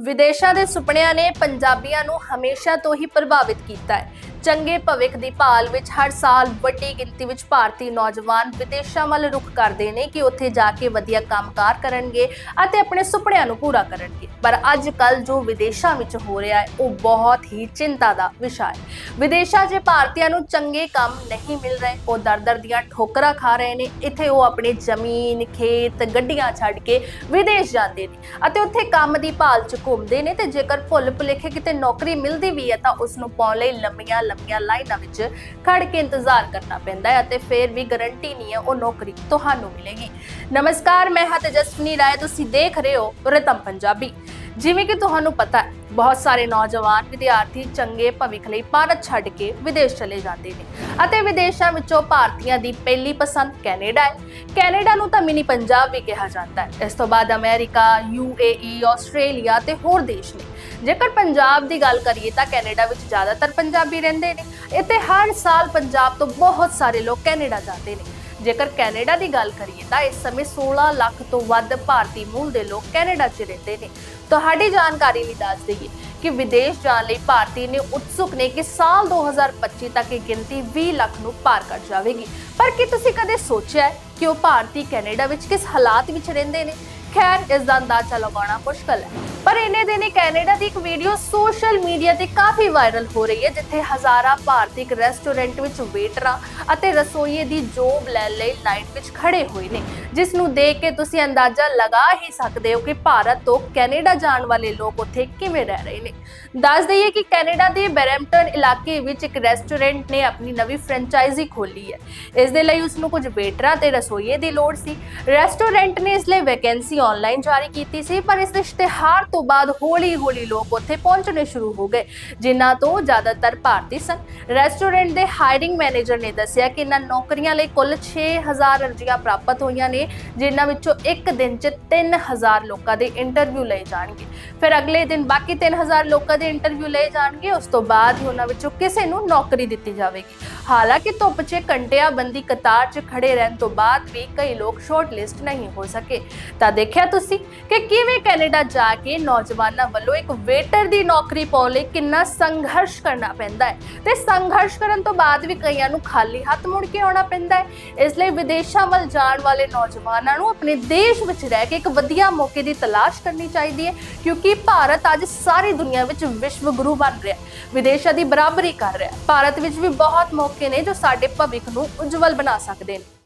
ਵਿਦੇਸ਼ਾਂ ਦੇ ਸੁਪਨਿਆਂ ਨੇ ਪੰਜਾਬੀਆਂ ਨੂੰ ਹਮੇਸ਼ਾ ਤੋਂ ਹੀ ਪ੍ਰਭਾਵਿਤ ਕੀਤਾ ਹੈ। ਚੰਗੇ ਭਵਿੱਖ ਦੀ ਭਾਲ ਵਿੱਚ ਹਰ ਸਾਲ ਵੱਡੀ ਗਿਣਤੀ ਵਿੱਚ ਭਾਰਤੀ ਨੌਜਵਾਨ ਵਿਦੇਸ਼ਾਂ ਵੱਲ ਰੁਖ ਕਰਦੇ ਨੇ ਕਿ ਉੱਥੇ ਜਾ ਕੇ ਵਧੀਆ ਕੰਮਕਾਰ ਕਰਨਗੇ ਅਤੇ ਆਪਣੇ ਸੁਪਨਿਆਂ ਨੂੰ ਪੂਰਾ ਕਰਨਗੇ। ਪਰ ਅੱਜ ਕੱਲ ਜੋ ਵਿਦੇਸ਼ਾਂ ਵਿੱਚ ਹੋ ਰਿਹਾ ਹੈ, ਉਹ ਬਹੁਤ ਹੀ ਚਿੰਤਾ ਦਾ ਵਿਸ਼ਾ ਹੈ। ਵਿਦੇਸ਼ਾਂ 'ਚ ਭਾਰਤੀਆਂ ਨੂੰ ਚੰਗੇ ਕੰਮ ਨਹੀਂ ਮਿਲ ਰਹੇ, ਉਹ ਦਰ-ਦਰ ਦੀਆਂ ਠੋਕਰਾਂ ਖਾ ਰਹੇ ਨੇ। ਇੱਥੇ ਉਹ ਆਪਣੇ ਜ਼ਮੀਨ, ਖੇਤ, ਗੱਡੀਆਂ ਛੱਡ ਕੇ ਵਿਦੇਸ਼ ਜਾਂਦੇ ਨੇ ਅਤੇ ਉੱਥੇ ਕੰਮ ਦੀ ਭਾਲ 'ਚ ਘੁੰਮਦੇ ਨੇ ਤੇ ਜੇਕਰ ਭੁੱਲ ਭੁਲੇਖੇ ਕਿਤੇ ਨੌਕਰੀ ਮਿਲਦੀ ਵੀ ਹੈ ਤਾਂ ਉਸ ਨੂੰ ਪਾਉਣ ਲਈ ਲੰਮੀਆਂ ਲੰਮੀਆਂ ਲਾਈਨਾਂ ਵਿੱਚ ਖੜ ਕੇ ਇੰਤਜ਼ਾਰ ਕਰਨਾ ਪੈਂਦਾ ਹੈ ਅਤੇ ਫਿਰ ਵੀ ਗਾਰੰਟੀ ਨਹੀਂ ਹੈ ਉਹ ਨੌਕਰੀ ਤੁਹਾਨੂੰ ਮਿਲੇਗੀ। ਨਮਸਕਾਰ, ਮੈਂ ਹਾਂ ਤੇਜਸਵਨੀ ਰਾਏ, ਤੁਸੀਂ ਦੇਖ ਰਹੇ ਹੋ ਰਿਤਮ ਪੰਜਾਬੀ। ਜਿਵੇਂ ਕਿ ਤੁਹਾਨੂੰ ਪਤਾ ਹੈ, ਬਹੁਤ ਸਾਰੇ ਨੌਜਵਾਨ ਵਿਦਿਆਰਥੀ ਚੰਗੇ ਭਵਿੱਖ ਲਈ ਭਾਰਤ ਛੱਡ ਕੇ ਵਿਦੇਸ਼ ਚਲੇ ਜਾਂਦੇ ਨੇ ਅਤੇ ਵਿਦੇਸ਼ਾਂ ਵਿੱਚੋਂ ਭਾਰਤੀਆਂ ਦੀ ਪਹਿਲੀ ਪਸੰਦ ਕੈਨੇਡਾ ਹੈ। ਕੈਨੇਡਾ ਨੂੰ ਤਾਂ ਮਿਨੀ ਪੰਜਾਬ ਵੀ ਕਿਹਾ ਜਾਂਦਾ ਹੈ। ਇਸ ਤੋਂ ਬਾਅਦ ਅਮਰੀਕਾ ਯੂਏਈ ਆਸਟ੍ਰੇਲੀਆ ਤੇ ਹੋਰ ਦੇਸ਼ ਨੇ। ਜੇਕਰ ਪੰਜਾਬ ਦੀ ਗੱਲ ਕਰੀਏ ਤਾਂ ਕੈਨੇਡਾ ਵਿੱਚ ਜ਼ਿਆਦਾਤਰ ਪੰਜਾਬੀ ਰਹਿੰਦੇ ਨੇ। ਇੱਥੇ ਹਰ ਸਾਲ ਪੰਜਾਬ ਤੋਂ ਬਹੁਤ ਸਾਰੇ ਲੋਕ ਕੈਨੇਡਾ ਜਾਂਦੇ ਨੇ। ਜੇਕਰ ਕੈਨੇਡਾ ਦੀ ਗੱਲ ਕਰੀਏ ਤਾਂ ਇਸ ਸਮੇਂ 16 ਲੱਖ ਤੋਂ ਵੱਧ ਭਾਰਤੀ ਮੂਲ ਦੇ ਲੋਕ ਕੈਨੇਡਾ 'ਚ ਰਹਿੰਦੇ ਨੇ। ਤੁਹਾਡੀ ਜਾਣਕਾਰੀ ਲਈ ਦੱਸ ਦਈਏ ਕਿ ਵਿਦੇਸ਼ ਜਾਣ ਲਈ ਭਾਰਤੀ ਨੇ ਉਤਸੁਕ ਨੇ ਕਿ ਸਾਲ 2025 ਤੱਕ ਇਹ ਗਿਣਤੀ 20 ਲੱਖ ਨੂੰ ਪਾਰ ਕਰ ਜਾਵੇਗੀ। ਪਰ ਕੀ ਤੁਸੀਂ ਕਦੇ ਸੋਚਿਆ ਕਿ ਉਹ ਭਾਰਤੀ ਕੈਨੇਡਾ ਵਿੱਚ ਕਿਸ ਹਾਲਾਤ ਵਿੱਚ ਰਹਿੰਦੇ ਨੇ? ਖੈਰ ਇਸ ਦਾ ਅੰਦਾਜ਼ਾ ਲਗਾਉਣਾ ਮੁਸ਼ਕਲ ਹੈ। ਪਰ ਇਹਨੇ ਦਿਨ ਕੈਨੇਡਾ ਦੀ ਇੱਕ ਵੀਡੀਓ ਸੋਸ਼ਲ ਮੀਡੀਆ ਤੇ ਕਾਫੀ ਵਾਇਰਲ ਹੋ ਰਹੀ ਹੈ, ਜਿੱਥੇ ਹਜ਼ਾਰਾਂ ਭਾਰਤੀ ਇੱਕ ਰੈਸਟੋਰੈਂਟ ਵਿੱਚ ਵੇਟਰਾਂ ਅਤੇ ਰਸੋਈਏ ਦੀ ਜੋਬ ਲੈਣ ਲਈ ਲਾਈਨ ਵਿੱਚ ਖੜੇ ਹੋਏ ਨੇ, ਜਿਸ ਨੂੰ ਦੇਖ ਕੇ ਤੁਸੀਂ ਅੰਦਾਜ਼ਾ ਲਗਾ ਹੀ ਸਕਦੇ ਹੋ ਕਿ ਭਾਰਤ ਤੋਂ ਕੈਨੇਡਾ ਜਾਣ ਵਾਲੇ ਲੋਕ ਉੱਥੇ ਕਿਵੇਂ ਰਹਿ ਰਹੇ ਨੇ। ਦੱਸ ਦਈਏ ਕਿ ਕੈਨੇਡਾ ਦੇ ਬਰੈਂਪਟਨ ਇਲਾਕੇ ਵਿੱਚ ਇੱਕ ਰੈਸਟੋਰੈਂਟ ਨੇ ਆਪਣੀ ਨਵੀਂ ਫਰੈਂਚਾਈਜ਼ੀ ਖੋਲੀ ਹੈ। ਇਸ ਦੇ ਲਈ ਉਸ ਨੂੰ ਕੁਝ ਵੇਟਰਾਂ ਤੇ ਰਸੋਈਏ ਦੀ ਲੋੜ ਸੀ। ਰੈਸਟੋਰੈਂਟ ਨੇ ਇਸ ਲਈ ਵੈਕੈਂਸੀ ਆਨਲਾਈਨ ਜਾਰੀ ਕੀਤੀ ਸੀ, ਪਰ ਇਸ ਇਸ਼ਤਿਹਾਰ ਤੋਂ ਬਾਅਦ ਹੌਲੀ-ਹੌਲੀ ਲੋਕ ਉੱਥੇ ਪਹੁੰਚਣੇ ਸ਼ੁਰੂ ਹੋ ਗਏ, ਜਿਨ੍ਹਾਂ ਤੋਂ ਜ਼ਿਆਦਾਤਰ ਭਾਰਤੀ ਸਨ। ਰੈਸਟੋਰੈਂਟ ਦੇ ਹਾਇਰਿੰਗ ਮੈਨੇਜਰ ਨੇ ਦੱਸਿਆ ਕਿ ਇਹਨਾਂ ਨੌਕਰੀਆਂ ਲਈ ਕੁੱਲ 6000 ਅਰਜ਼ੀਆਂ ਪ੍ਰਾਪਤ ਹੋਈਆਂ ਨੇ, ਜਿਨ੍ਹਾਂ ਵਿੱਚੋਂ ਇੱਕ ਦਿਨ 'ਚ 3000 ਲੋਕਾਂ ਦੇ ਇੰਟਰਵਿਊ ਲਏ ਜਾਣਗੇ। ਫਿਰ ਅਗਲੇ ਦਿਨ ਬਾਕੀ 3000 ਲੋਕਾਂ ਦੇ ਇੰਟਰਵਿਊ ਲਏ ਜਾਣਗੇ, ਉਸ ਤੋਂ ਬਾਅਦ ਹੀ ਉਹਨਾਂ ਵਿੱਚੋਂ ਕਿਸੇ ਨੂੰ ਨੌਕਰੀ ਦਿੱਤੀ ਜਾਵੇਗੀ। ਹਾਲਾਂਕਿ ਧੁੱਪ 'ਚ ਘੰਟਿਆਂ ਬੰਦੀ ਕਤਾਰ 'ਚ ਖੜੇ ਰਹਿਣ ਤੋਂ ਬਾਅਦ ਵੀ ਕਈ ਲੋਕ ਸ਼ਾਰਟ ਲਿਸਟ ਨਹੀਂ ਹੋ ਸਕੇ। ਤਾਂ ਦੇਖਿਆ ਤੁਸੀਂ ਕਿ ਕਿਵੇਂ ਕੈਨੇਡਾ ਜਾ ਕੇ ਨੌਜਵਾਨਾਂ ਵੱਲੋਂ ਇੱਕ ਵੇਟਰ ਦੀ ਨੌਕਰੀ ਪਾਉਣ ਲਈ ਕਿੰਨਾ ਸੰਘਰਸ਼ ਕਰਨਾ ਪੈਂਦਾ ਹੈ? ਤੇ ਸੰਘਰਸ਼ ਕਰਨ ਤੋਂ ਬਾਅਦ ਵੀ ਕਈਆਂ ਨੂੰ ਖਾਲੀ ਹੱਥ ਮੁੜ ਕੇ ਆਉਣਾ ਪੈਂਦਾ ਹੈ। ਇਸ ਲਈ ਵਿਦੇਸ਼ਾਂ ਵੱਲ ਜਾਣ ਵਾਲੇ ਨੌਜਵਾਨਾਂ ਨੂੰ ਆਪਣੇ ਦੇਸ਼ ਵਿੱਚ ਰਹਿ ਕੇ ਇੱਕ ਵਧੀਆ ਮੌਕੇ ਦੀ ਤਲਾਸ਼ ਕਰਨੀ ਚਾਹੀਦੀ ਹੈ, ਕਿਉਂਕਿ ਭਾਰਤ ਅੱਜ ਸਾਰੀ ਦੁਨੀਆ ਵਿੱਚ ਵਿਸ਼ਵ ਗੁਰੂ ਬਣ ਰਿਹਾ ਹੈ। ਵਿਦੇਸ਼ਾਂ ਦੀ ਬਰਾਬਰੀ ਕਰ ਰਿਹਾ ਹੈ। ਭਾਰਤ ਵਿੱਚ ਵੀ ਬਹੁਤ ਮੌਕੇ ਨੇ ਜੋ ਸਾਡੇ ਭਵਿੱਖ ਨੂੰ ਉਜਵਲ ਬਣਾ ਸਕਦੇ ਨੇ।